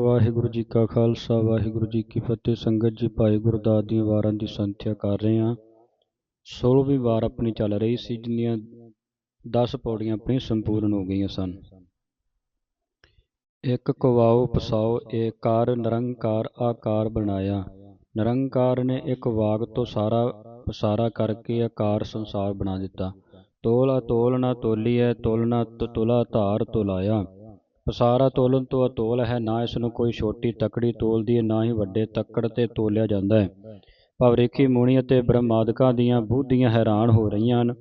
ਵਾਹਿਗੁਰੂ ਜੀ ਕਾ ਖਾਲਸਾ, ਵਾਹਿਗੁਰੂ ਜੀ ਕੀ ਫਤਿਹ। ਸੰਗਤ ਜੀ, ਭਾਈ ਗੁਰਦਾਸ ਦੀਆਂ ਵਾਰਾਂ ਦੀ ਸੰਥਿਆ ਕਰ ਰਹੇ ਹਾਂ। 16ਵੀਂ ਵਾਰ ਆਪਣੀ ਚੱਲ ਰਹੀ ਸੀ, ਜਿੰਨੀਆਂ 10 ਪੌੜੀਆਂ ਆਪਣੀ ਸੰਪੂਰਨ ਹੋ ਗਈਆਂ ਸਨ। ਇੱਕ ਕਵਾਓ ਪਸਾਓ, ਏਕਾਰ ਨਿਰੰਕਾਰ ਆਕਾਰ ਬਣਾਇਆ। ਨਿਰੰਕਾਰ ਨੇ ਇੱਕ ਵਾਗ ਤੋਂ ਸਾਰਾ ਪਸਾਰਾ ਕਰਕੇ ਆਕਾਰ ਸੰਸਾਰ ਬਣਾ ਦਿੱਤਾ। ਤੋਲ ਅਤੋਲ ਨਾ ਤੋਲੀਐ ਤੁਲਨਾ ਤੁਲਾ ਧਾਰ ਤੁਲਾਇਆ। ਪਸਾਰਾ ਤੋਲਨ ਤੋਂ ਅਤੋਲ ਹੈ, ਨਾ ਇਸ ਨੂੰ ਕੋਈ ਛੋਟੀ ਤਕੜੀ ਤੋਲਦੀ ਹੈ ਨਾ ਹੀ ਵੱਡੇ ਤੱਕੜ ਤੇ ਤੋਲਿਆ ਜਾਂਦਾ ਹੈ। ਭਵਰੇਖੀ ਮੁਨੀ ਅਤੇ ਬ੍ਰਹਮਾਦਿਕਾਂ ਦੀਆਂ ਬੁੱਧੀਆਂ ਹੈਰਾਨ ਹੋ ਰਹੀਆਂ ਹਨ।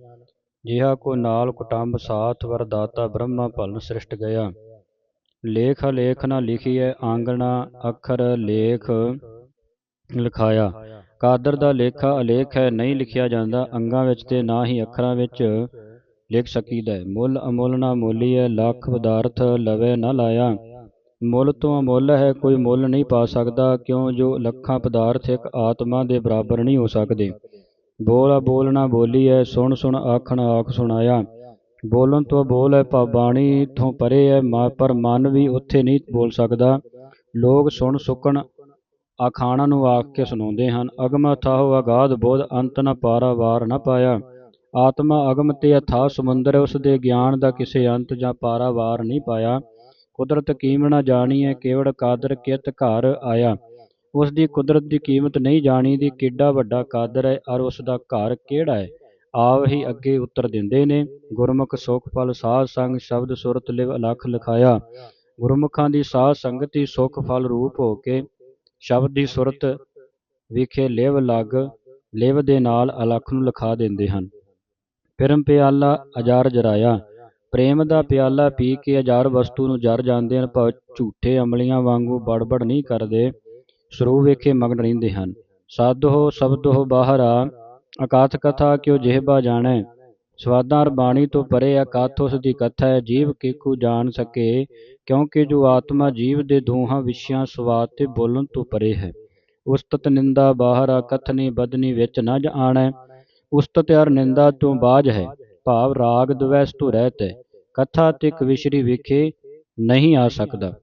ਜਿਹਾ ਕੋ ਨਾਲ ਕੁਟੰਬ ਸਾਥ ਵਰਦਾਤਾ ਬ੍ਰਹਮਾ ਭਲਨ ਸ੍ਰਿਸ਼ਟ ਗਿਆ। ਲੇਖ ਲੇਖ ਨਾ ਲਿਖੀਐ, ਆਂਗਣਾ ਅੱਖਰ ਲੇਖ ਲਿਖਾਇਆ। ਕਾਦਰ ਦਾ ਲੇਖਾ ਅਲੇਖ ਹੈ, ਨਹੀਂ ਲਿਖਿਆ ਜਾਂਦਾ। ਅੰਗਾਂ ਵਿੱਚ ਤੇ ਨਾ ਹੀ ਅੱਖਰਾਂ ਵਿੱਚ ਲਿਖ ਸਕੀਦਾ ਹੈ ਮੁੱਲ ਅਮੁੱਲ ਨਾ ਮੋਲੀਐ, ਲੱਖ ਪਦਾਰਥ ਲਵੇ ਨਾ ਲਾਇਆ। ਮੁੱਲ ਤੋਂ ਅਮੁੱਲ ਹੈ, ਕੋਈ ਮੁੱਲ ਨਹੀਂ ਪਾ ਸਕਦਾ, ਕਿਉਂ ਜੋ ਲੱਖਾਂ ਪਦਾਰਥ ਇੱਕ ਆਤਮਾ ਦੇ ਬਰਾਬਰ ਨਹੀਂ ਹੋ ਸਕਦੇ। ਬੋਲ ਬੋਲ ਨਾ ਹੈ ਸੁਣ ਸੁਣ ਆਖਣ ਆਖ ਸੁਣਾਇਆ। ਬੋਲਣ ਤੋਂ ਬੋਲ ਹੈ ਬਾਣੀ ਤੋਂ ਪਰੇ ਹੈ ਪਰ ਮਨ ਵੀ ਉੱਥੇ ਨਹੀਂ ਬੋਲ ਸਕਦਾ। ਲੋਕ ਸੁਣ ਸੁਕਣ ਆਖਾਣਾ ਨੂੰ ਆਖ ਕੇ ਸੁਣਾਉਂਦੇ ਹਨ, ਅਗਮ ਅਥਾਹ ਅਗਾਧ ਬੋਧ, ਅੰਤ ਨ ਪਾਰਾ ਵਾਰ ਨ ਪਾਇਆ। ਆਤਮਾ ਅਗਮ ਤੇ ਅਥਾ ਸਮੁੰਦਰ ਉਸ ਦੇ ਗਿਆਨ ਦਾ ਕਿਸੇ ਅੰਤ ਜਾਂ ਪਾਰਾ ਵਾਰ ਨਹੀਂ ਪਾਇਆ। ਕੁਦਰਤ ਕੀਮਣਾ ਜਾਣੀ ਹੈ ਕੇਵੜ ਕਾਦਰ ਕਿਤ ਘਰ ਆਇਆ। ਉਸ ਦੀ ਕੁਦਰਤ ਦੀ ਕੀਮਤ ਨਹੀਂ ਜਾਣੀ ਦੀ ਕਿੱਡਾ ਵੱਡਾ ਕਾਦਰ ਹੈ, ਔਰ ਉਸ ਦਾ ਘਰ ਕਿਹੜਾ ਹੈ? ਆਪ ਹੀ ਅੱਗੇ ਉੱਤਰ ਦਿੰਦੇ ਨੇ, ਗੁਰਮੁਖ ਸੁਖ ਫਲ ਸਾਧ ਸੰਗ ਸ਼ਬਦ ਸੁਰਤ ਲਿਵ ਅਲਖ ਲਿਖਾਇਆ। ਗੁਰਮੁਖਾਂ ਦੀ ਸਾਧ ਸੰਗਤੀ ਸੁਖ ਫਲ ਰੂਪ ਹੋ ਕੇ, ਸ਼ਬਦ ਦੀ ਸੁਰਤ ਵਿਖੇ ਲਿਵ ਲਗ, ਲਿਵ ਦੇ ਨਾਲ ਅਲਖ ਨੂੰ ਲਿਖਾ ਦਿੰਦੇ ਹਨ। ਫਿਰਮ ਪਿਆਲਾ ਅਜਾਰ ਜਰਾਇਆ। ਪ੍ਰੇਮ ਦਾ ਪਿਆਲਾ ਪੀ ਕੇ ਅਜਾਰ ਵਸਤੂ ਨੂੰ ਜਰ ਜਾਂਦੇ ਹਨ ਪਰ ਝੂਠੇ ਅਮਲੀਆਂ ਵਾਂਗੂ ਬੜਬੜ ਨਹੀਂ ਕਰਦੇ। ਸਰੂਪ ਵੇਖੇ ਮਗਨ ਰਹਿੰਦੇ ਹਨ। ਸਦ ਹੋ ਸਭ ਸਾਧੋ ਸ਼ਬਦੋ ਬਾਹਰਾ ਅਕਾਥ ਕਥਾ ਕਿਉ ਜਿਹਬਾ ਜਾਣੈ? ਸਵਾਦਾਂ ਅਰ ਬਾਣੀ ਤੋਂ ਪਰੇ ਅਕਾਥ ਉਸ ਦੀ ਕਥਾ ਹੈ, ਜੀਵ ਕਿਕੂ ਜਾਣ ਸਕੇ। ਕਿਉਂਕਿ ਜੋ ਆਤਮਾ ਜੀਵ ਦੇ ਦੋਹਾਂ ਵਿਸ਼ਿਆਂ ਸਵਾਦ ਤੇ ਬੋਲਣ ਤੋਂ ਪਰੇ ਹੈ। ਉਸਤਤ ਨਿੰਦਾ ਬਾਹਰ ਆ, ਕਥਨੀ ਬਦਨੀ ਵਿੱਚ ਨਾ ਆਣੈ ਉਸਤਤ ਅਰ ਨਿੰਦਾ ਤੋਂ ਬਾਜ ਹੈ। ਭਾਵ ਰਾਗ ਦਵੈਸ ਤੋਂ ਰਹਿਤ ਹੈ ਕਥਾ ਤੇ ਕਵਿਸ਼ਰੀ ਵਿਖੇ ਨਹੀਂ ਆ ਸਕਦਾ।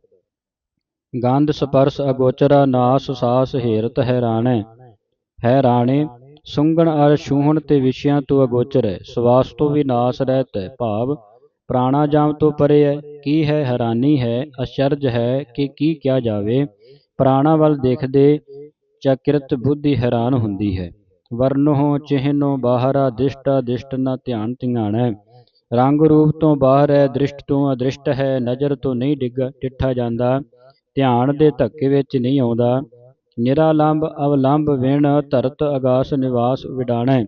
ਗੰਧ ਸਪਰਸ ਅਗੋਚਰਾ ਨਾਸ ਸਾਸ ਹੇਰਤ ਹੈਰਾਣੈ ਹੈਰਾਣੇ ਸੁੰਗਣ ਅਰ ਛੂਹਣ ਤੇ ਵਿਸ਼ਿਆਂ ਤੋਂ ਅਗੋਚਰ। ਹੈ ਸਵਾਸ ਤੋਂ ਵੀ ਨਾਸ ਰਹਿਤ ਹੈ ਭਾਵ ਪ੍ਰਾਣਾ ਜਾਮ ਤੋਂ ਪਰੇ ਹੈ। ਕੀ ਹੈ ਹੈਰਾਨੀ ਹੈ ਅਚਰਜ ਹੈ ਕਿ ਕੀ ਕਿਹਾ ਜਾਵੇ। ਪ੍ਰਾਣਾ ਵੱਲ ਦੇਖਦੇ ਚਕਿਰਤ ਬੁੱਧੀ ਹੈਰਾਨ ਹੁੰਦੀ ਹੈ। ਵਰਨੋ ਚਿਹਨੋ ਬਾਹਰ ਦਿਸ਼ਟਾ ਦਿਸ਼ਟ ਨਾ ਧਿਆਨ ਧਿਆਣਾ। ਰੰਗ ਰੂਪ ਤੋਂ ਬਾਹਰ ਹੈ ਦ੍ਰਿਸ਼ਟ ਤੋਂ ਅਦ੍ਰਿਸ਼ਟ ਹੈ, ਨਜ਼ਰ ਤੋਂ ਨਹੀਂ ਡਿੱਗ ਟਿੱਠਾ ਜਾਂਦਾ। ਧਿਆਨ ਦੇ ਧੱਕੇ ਵਿੱਚ ਨਹੀਂ ਆਉਂਦਾ। ਨਿਰਾਲੰਬ ਅਵਲੰਬ ਵਿਣ ਧਰਤ ਆਗਾਸ ਨਿਵਾਸ ਵਿਡਾਣਾ।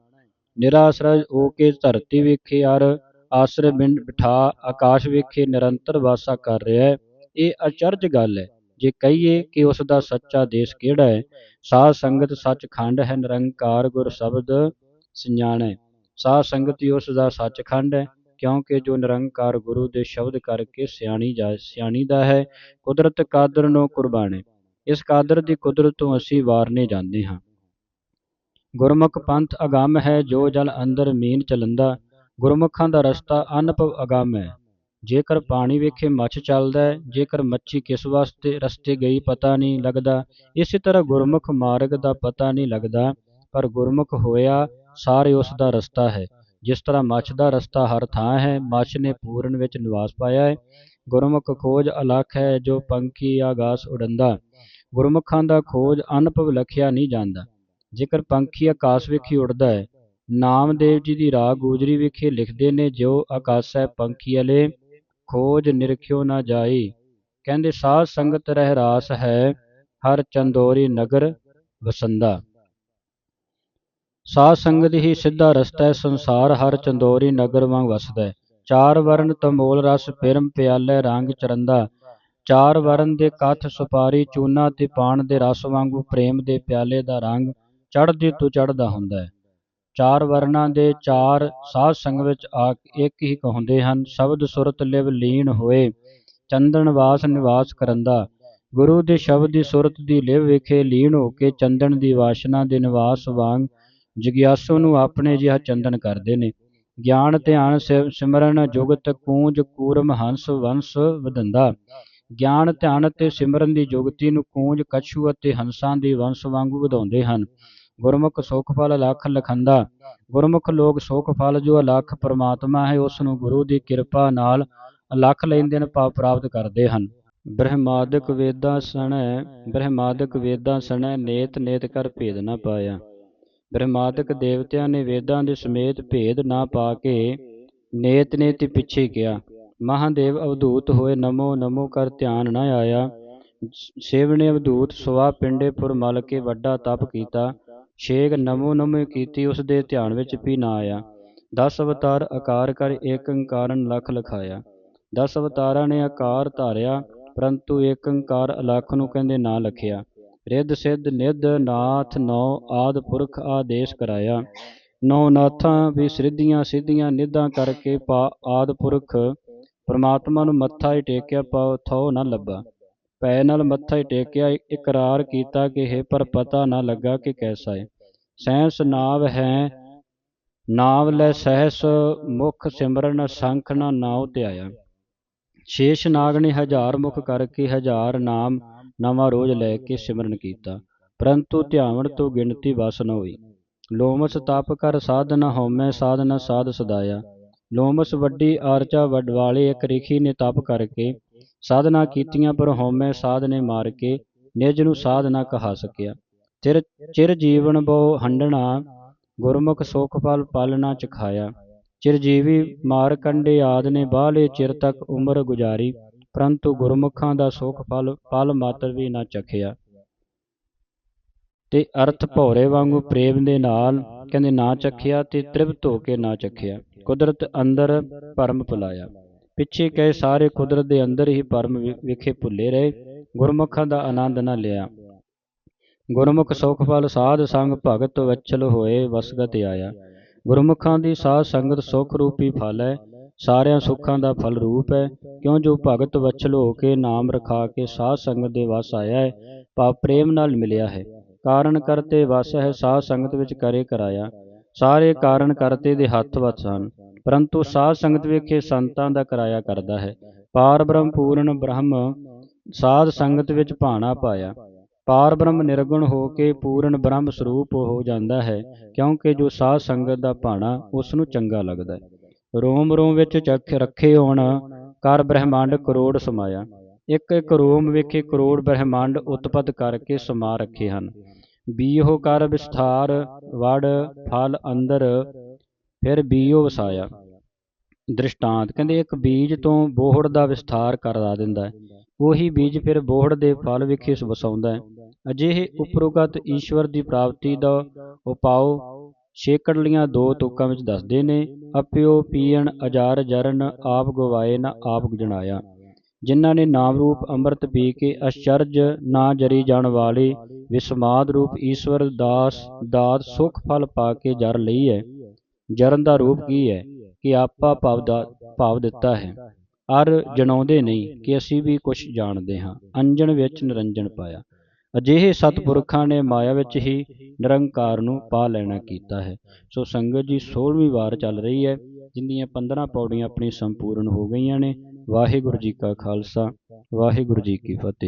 ਨਿਰਾਸਰਜ ਹੋ ਕੇ ਧਰਤੀ ਵੇਖੇ ਅਰ ਆਸਰੇ ਬਿਨ ਬਿਠਾ ਆਕਾਸ਼ ਵੇਖੇ ਨਿਰੰਤਰ ਵਾਸਾ ਕਰ ਰਿਹਾ। ਹੈ ਇਹ ਅਚਰਜ ਗੱਲ ਹੈ। ਜੇ ਕਹੀਏ ਕਿ ਉਸ ਦਾ ਸੱਚਾ ਦੇਸ਼ ਕਿਹੜਾ ਹੈ, ਸਾਧ ਸੰਗਤ ਸੱਚਖੰਡ ਹੈ, ਨਿਰੰਕਾਰ ਗੁਰ ਸ਼ਬਦ ਸਿਆਣੈ ਸਾਧ ਸੰਗਤ ਹੀ ਉਸ ਦਾ ਸੱਚਖੰਡ ਹੈ, ਕਿਉਂਕਿ ਜੋ ਨਿਰੰਕਾਰ ਗੁਰੂ ਦੇ ਸ਼ਬਦ ਕਰਕੇ ਸਿਆਣੀ ਜਾ, ਸਿਆਣੀ ਦਾ ਹੈ, ਕੁਦਰਤ ਕਾਦਰ ਨੂੰ ਕੁਰਬਾਨੇ। ਇਸ ਕਾਦਰ ਦੀ ਕੁਦਰਤ ਤੋਂ ਅਸੀਂ ਵਾਰਨੇ ਜਾਂਦੇ ਹਾਂ। ਗੁਰਮੁਖ ਪੰਥ ਅਗੰਮ ਹੈ, ਜੋ ਜਲ ਅੰਦਰ ਮੀਨ ਚਲੰਦਾ ਗੁਰਮੁਖਾਂ ਦਾ ਰਸਤਾ ਅਨਭਵ ਅਗੰਮ ਹੈ। ਜੇਕਰ ਪਾਣੀ ਵੇਖੇ ਮੱਛ ਚੱਲਦਾ ਹੈ, ਜੇਕਰ ਮੱਛੀ ਕਿਸ ਵਾਸਤੇ ਰਸਤੇ ਗਈ ਪਤਾ ਨਹੀਂ ਲੱਗਦਾ। ਇਸੇ ਤਰ੍ਹਾਂ ਗੁਰਮੁਖ ਮਾਰਗ ਦਾ ਪਤਾ ਨਹੀਂ ਲੱਗਦਾ, ਪਰ ਗੁਰਮੁਖ ਹੋਇਆ ਸਾਰੇ ਉਸ ਦਾ ਰਸਤਾ ਹੈ। ਜਿਸ ਤਰ੍ਹਾਂ ਮੱਛ ਦਾ ਰਸਤਾ ਹਰ ਥਾਂ ਹੈ, ਮੱਛ ਨੇ ਪੂਰਨ ਵਿੱਚ ਨਿਵਾਸ ਪਾਇਆ ਹੈ। ਗੁਰਮੁਖ ਖੋਜ ਅਲਖ ਹੈ ਜੋ ਪੰਖੀ ਆਗਾਸ ਉਡੰਦਾ ਗੁਰਮੁਖਾਂ ਦਾ ਖੋਜ ਅਨੁਭਵ ਲਖਿਆ ਨਹੀਂ ਜਾਂਦਾ। ਜੇਕਰ ਪੰਖੀ ਆਕਾਸ਼ ਵਿਖੇ ਉੱਡਦਾ ਹੈ, ਨਾਮਦੇਵ ਜੀ ਦੀ ਰਾਗ ਗੂਜਰੀ ਵਿਖੇ ਲਿਖਦੇ ਨੇ ਜੋ ਆਕਾਸ਼ੈ ਪੰਖੀ ਅਲੇ ਖੋਜ ਨਿਰਖਿਓ ਨਾ ਜਾਈ। ਕਹਿੰਦੇ, ਸਾਧ ਸੰਗਤ ਰਹਿ ਰਾਸ ਹੈ, ਹਰ ਚੰਦੋਰੀ ਨਗਰ ਵਸੰਦਾ। ਸਾਧ ਸੰਗਤ ਹੀ ਸਿੱਧਾ ਰਸਤਾ ਹੈ, ਸੰਸਾਰ ਹਰ ਚੰਦੋਰੀ ਨਗਰ ਵਾਂਗ ਵਸਦਾ ਹੈ। ਚਾਰ ਵਰਨ ਤਮੋਲ ਰਸ, ਫਿਰਮ ਪਿਆਲੇ ਰੰਗ ਚਰੰਦਾ। ਚਾਰ ਵਰਨ ਦੇ ਕੱਥ ਸੁਪਾਰੀ, ਚੂਨਾ ਤੇ ਪਾਣ ਦੇ ਰਸ ਵਾਂਗੂ ਪ੍ਰੇਮ ਦੇ ਪਿਆਲੇ ਦਾ ਰੰਗ ਚੜ੍ਹਦੀ ਤੋਂ ਚੜ੍ਹਦਾ ਹੁੰਦਾ ਹੈ। ਚਾਰ ਵਰਨਾਂ ਦੇ ਚਾਰ ਸਾਧ ਸੰਗ ਵਿੱਚ ਆ ਇੱਕ ਹੀ ਕਹੁੰਦੇ ਹਨ, ਸ਼ਬਦ ਸੁਰਤ ਲਿਵ ਲੀਨ ਹੋਏ, ਚੰਦਨ ਵਾਸ ਨਿਵਾਸ ਕਰੰਦਾ। ਗੁਰੂ ਦੇ ਸ਼ਬਦ ਦੀ ਸੁਰਤ ਦੀ ਲਿਵ ਵਿਖੇ ਲੀਨ ਹੋ ਕੇ ਚੰਦਨ ਦੀ ਵਾਸ਼ਨਾ ਦੇ ਨਿਵਾਸ ਵਾਂਗ ਜਗਿਆਸੂ ਨੂੰ ਆਪਣੇ ਜਿਹਾ ਚੰਦਨ ਕਰਦੇ ਨੇ। ਗਿਆਨ, ਧਿਆਨ ਸਿਮਰਨ, ਜੁਗਤ, ਕੂੰਜ, ਕੂਰਮ, ਹੰਸ, ਵੰਸ, ਵਧੰਦਾ। ਗਿਆਨ, ਧਿਆਨ ਅਤੇ ਸਿਮਰਨ ਦੀ ਜੁਗਤੀ ਨੂੰ ਕੂੰਜ, ਕਛੂ ਅਤੇ ਹੰਸਾਂ ਦੀ ਵੰਸ਼ ਵਾਂਗੂ ਵਧਾਉਂਦੇ ਹਨ। ਗੁਰਮੁਖ ਸੁਖ ਫਲ ਅਲੱਖ ਲਖੰਦਾ। ਗੁਰਮੁਖ ਲੋਕ ਸੁਖ ਫਲ ਜੋ ਅਲੱਖ ਪਰਮਾਤਮਾ ਹੈ ਉਸ ਨੂੰ ਗੁਰੂ ਦੀ ਕਿਰਪਾ ਨਾਲ ਅਲੱਖ ਲੈਂਦੇ ਦੇਣ ਪਾ ਪ੍ਰਾਪਤ ਕਰਦੇ ਹਨ। ਬ੍ਰਹਮਾਦਿਕ ਵੇਦਾਂ ਸਣੈ, ਬ੍ਰਹਮਾਦਿਕ ਵੇਦਾਂ ਸਣੈ, ਨੇਤ ਨੇਤ ਕਰ ਭੇਦ ਨਾ ਪਾਇਆ। ਬ੍ਰਹਮਾਦਿਕ ਦੇਵਤਿਆਂ ਨੇ ਵੇਦਾਂ ਦੇ ਸਮੇਤ ਭੇਦ ਨਾ ਪਾ ਕੇ ਨੇਤ ਨੇਤ ਪਿੱਛੇ ਕਿਹਾ ਮਹਾਦੇਵ ਅਵਧੂਤ ਹੋਏ, ਨਮੋ ਨਮੋ ਕਰ ਧਿਆਨ ਨਾ ਆਇਆ। ਸੇਵਨੇ ਅਵਧੂਤ ਸਵਾ ਪਿੰਡੇ ਪੁਰ ਮਲ ਕੇ ਵੱਡਾ ਤਪ ਕੀਤਾ। ਛੇਕ ਨਮੋ ਨਮੋ ਕੀਤੀ ਉਸ ਦੇ ਧਿਆਨ ਵਿੱਚ ਵੀ ਨਾ ਆਇਆ। ਦਸ ਅਵਤਾਰ ਆਕਾਰ ਕਰ ਏਕ ਓੰਕਾਰਨ ਲਖ ਲਖਾਇਆ। ਦਸ ਅਵਤਾਰਾਂ ਨੇ ਆਕਾਰ ਧਾਰਿਆ, ਪਰੰਤੂ ਏਕ ਓੰਕਾਰ ਅਲਖ ਨੂੰ ਕਹਿੰਦੇ ਨਾ ਲਖਿਆ। ਰਿੱਧ ਸਿੱਧ ਨਿੱਧ ਨਾਥ ਨੌ ਆਦ ਪੁਰਖ ਆਦੇਸ਼ ਕਰਾਇਆ। ਨੌ ਨਾਥਾਂ ਵੀ ਸਿੱਧੀਆਂ ਸਿੱਧੀਆਂ ਨਿੱਧਾਂ ਕਰਕੇ ਪਾ ਆਦ ਪੁਰਖ, ਪਰਮਾਤਮਾ ਨੂੰ ਮੱਥਾ ਹੀ ਟੇਕਿਆ ਪਾ ਥੋ ਨਾ ਲੱਭਾ। ਪੈ ਨਾਲ ਮੱਥਾ ਹੀ ਟੇਕਿਆ, ਇਕਰਾਰ ਕੀਤਾ ਕਿ ਹੈ ਪਰ ਪਤਾ ਨਾ ਲੱਗਾ ਕਿ ਕੈਸਾ ਹੈ ਸਹਿਸ ਨਾਵ ਹੈ, ਨਾਵ ਲੈ ਸਹਿਸ ਮੁਖ ਸਿਮਰਨ ਸੰਖ ਨਾ ਨਾਉ ਧਿਆਇਆ। ਸ਼ੇਸ਼ ਨਾਗ ਨੇ ਹਜ਼ਾਰ ਮੁਖ ਕਰਕੇ ਹਜ਼ਾਰ ਨਾਮ ਨਵਾਂ ਰੋਜ਼ ਲੈ ਕੇ ਸਿਮਰਨ ਕੀਤਾ। ਪਰੰਤੂ ਧਿਆਵਣ ਤੋਂ ਗਿਣਤੀ ਵਸ ਨ ਹੋਈ। ਲੋਮਸ ਤਪ ਕਰ ਸਾਧਨਾ ਹਉਮੈ, ਸਾਧਨਾ ਸਾਧ ਸਦਾਇਆ। ਲੋਮਸ ਵੱਡੀ ਆਰਚਾ ਵਡਵਾਲੇ ਇੱਕ ਰਿਖੀ ਨੇ ਤਪ ਕਰਕੇ ਸਾਧਨਾ ਕੀਤੀਆਂ ਪਰ ਹਉਮੈ ਸਾਧ ਨੇ ਮਾਰ ਕੇ ਨਿਜ ਨੂੰ ਸਾਧ ਨਾ ਕਹਾ ਸਕਿਆ। ਚਿਰ ਚਿਰ ਜੀਵਨ ਬੋ ਹੰਡਣਾ, ਗੁਰਮੁਖ ਸੁਖ ਫਲ ਪਲ ਨਾ ਚਖਾਇਆ। ਚਿਰਜੀਵੀ ਮਾਰ ਕੰਡੇ ਆਦ ਨੇ ਬਾਹਲੇ ਚਿਰ ਤੱਕ ਉਮਰ ਗੁਜ਼ਾਰੀ, ਪਰੰਤੂ ਗੁਰਮੁਖਾਂ ਦਾ ਸੁਖ ਫਲ, ਪਲ ਮਾਤਰ ਵੀ ਨਾ ਚਖਿਆ। ਤੇ ਅਰਥ ਭੌਰੇ ਵਾਂਗੂ ਪ੍ਰੇਮ ਦੇ ਨਾਲ ਕਹਿੰਦੇ ਨਾ ਚਖਿਆ ਤੇ ਤ੍ਰਿਪਤ ਹੋ ਕੇ ਨਾ ਚਖਿਆ। ਕੁਦਰਤ ਅੰਦਰ ਭਰਮ ਭੁਲਾਇਆ। ਪਿੱਛੇ ਕਹੇ ਸਾਰੇ ਕੁਦਰਤ ਦੇ ਅੰਦਰ ਹੀ ਪਰਮ ਵਿਖੇ ਭੁੱਲੇ ਰਹੇ, ਗੁਰਮੁਖਾਂ ਦਾ ਆਨੰਦ ਨਾ ਲਿਆ। ਗੁਰਮੁਖ ਸੁਖ ਫਲ ਸਾਧ ਸੰਗ ਭਗਤ ਵਚਲ ਹੋਏ ਵਸਗਤ ਆਇਆ। ਗੁਰਮੁਖਾਂ ਦੀ ਸਾਧ ਸੰਗਤ ਸੁਖ ਰੂਪੀ ਫਲ ਹੈ, ਸਾਰਿਆਂ ਸੁੱਖਾਂ ਦਾ ਫਲ ਰੂਪ ਹੈ। ਕਿਉਂ ਜੋ ਭਗਤ ਵਚਲ ਹੋ ਕੇ ਨਾਮ ਰਖਾ ਕੇ ਸਾਧ ਸੰਗਤ ਦੇ ਵਸ ਆਇਆ ਹੈ, ਭਾਵ ਪ੍ਰੇਮ ਨਾਲ ਮਿਲਿਆ ਹੈ। ਕਾਰਨ ਕਰਤੇ ਵਸ ਹੈ, ਸਾਧ ਸੰਗਤ ਵਿੱਚ ਕਰੇ ਕਰਾਇਆ। ਸਾਰੇ ਕਾਰਨ ਕਰਤੇ ਦੇ ਹੱਥ ਵਸ ਹਨ। ਪਰੰਤੂ ਸਾਧ ਸੰਗਤ ਵਿਖੇ ਸੰਤਾਂ ਦਾ ਕਰਾਇਆ ਕਰਦਾ ਹੈ। ਪਾਰ ਬ੍ਰਹਮ ਪੂਰਨ ਬ੍ਰਹਮ ਸਾਧ ਸੰਗਤ ਵਿੱਚ ਭਾਣਾ ਪਾਇਆ। ਪਾਰ ਬ੍ਰਹਮ ਨਿਰਗੁਣ ਹੋ ਕੇ ਪੂਰਨ ਬ੍ਰਹਮ ਸਰੂਪ ਹੋ ਜਾਂਦਾ ਹੈ, ਕਿਉਂਕਿ ਜੋ ਸਾਧ ਸੰਗਤ ਦਾ ਭਾਣਾ ਉਸ ਨੂੰ ਚੰਗਾ ਲੱਗਦਾ ਹੈ। ਰੋਮ ਰੋਮ ਵਿੱਚ ਚੱਖ ਰੱਖੇ ਹੋਣ ਕਰ ਬ੍ਰਹਮੰਡ ਕਰੋੜ ਸਮਾਇਆ। ਇੱਕ ਇੱਕ ਰੋਮ ਵਿਖੇ ਕਰੋੜ ਬ੍ਰਹਮੰਡ ਉਤਪਤ ਕਰਕੇ ਸਮਾ ਰੱਖੇ ਹਨ। ਬੀਹੋ ਕਰ ਵਿਸਥਾਰ, ਵੜ, ਫਲ, ਅੰਦਰ ਫਿਰ ਬੀਓ ਵਸਾਇਆ ਦ੍ਰਿਸ਼ਟਾਂਤ ਕਹਿੰਦੇ ਇੱਕ ਬੀਜ ਤੋਂ ਬੋਹੜ ਦਾ ਵਿਸਥਾਰ ਕਰਾ ਦਿੰਦਾ ਹੈ। ਉਹੀ ਬੀਜ ਫਿਰ ਬੋਹੜ ਦੇ ਫਲ ਵਿਖੇ ਵਸਾਉਂਦਾ ਹੈ। ਅਜਿਹੇ ਉਪਰੋਗਤ ਈਸ਼ਵਰ ਦੀ ਪ੍ਰਾਪਤੀ ਦਾ ਉਪਾਅ ਛੇਕੜਲੀਆਂ ਦੋ ਤੁਕਾਂ ਵਿੱਚ ਦੱਸਦੇ ਨੇ, ਅਪਿਓ ਪੀਣ ਅਜਾਰ ਜਰਨ ਆਪ ਗਵਾਏ ਨਾ ਆਪ ਜਣਾਇਆ ਜਿਨ੍ਹਾਂ ਨੇ ਨਾਮ ਰੂਪ ਅੰਮ੍ਰਿਤ ਪੀ ਕੇ ਅਚਰਜ ਨਾ ਜਰੀ ਜਾਣ ਵਾਲੇ ਵਿਸਮਾਦ ਰੂਪ ਈਸ਼ਵਰ ਦਾਸ, ਦਾਤ ਸੁਖ ਫਲ ਪਾ ਕੇ ਜਰ ਲਈ ਹੈ। ਜਰਨ ਦਾ ਰੂਪ ਕੀ ਹੈ ਕਿ ਆਪਾ ਭਾਵ ਦਾ ਭਾਵ ਦਿੱਤਾ ਹੈ। ਅਰ ਜਣਾਉਂਦੇ ਨਹੀਂ ਕਿ ਅਸੀਂ ਵੀ ਕੁਝ ਜਾਣਦੇ ਹਾਂ। ਅੰਜਣ ਵਿੱਚ ਨਿਰੰਜਨ ਪਾਇਆ। ਅਜਿਹੇ ਸਤਪੁਰਖਾਂ ਨੇ ਮਾਇਆ ਵਿੱਚ ਹੀ ਨਿਰੰਕਾਰ ਨੂੰ ਪਾ ਲੈਣਾ ਕੀਤਾ ਹੈ। ਸੋ ਸੰਗਤ ਜੀ 16ਵੀਂ ਵਾਰ ਚੱਲ ਰਹੀ ਹੈ। ਜਿੰਨੀਆਂ 15 ਪੌੜੀਆਂ ਆਪਣੀ ਸੰਪੂਰਨ ਹੋ ਗਈਆਂ ਨੇ। ਵਾਹਿਗੁਰੂ ਜੀ ਕਾ ਖਾਲਸਾ, ਵਾਹਿਗੁਰੂ ਜੀ ਕੀ ਫਤਿਹ।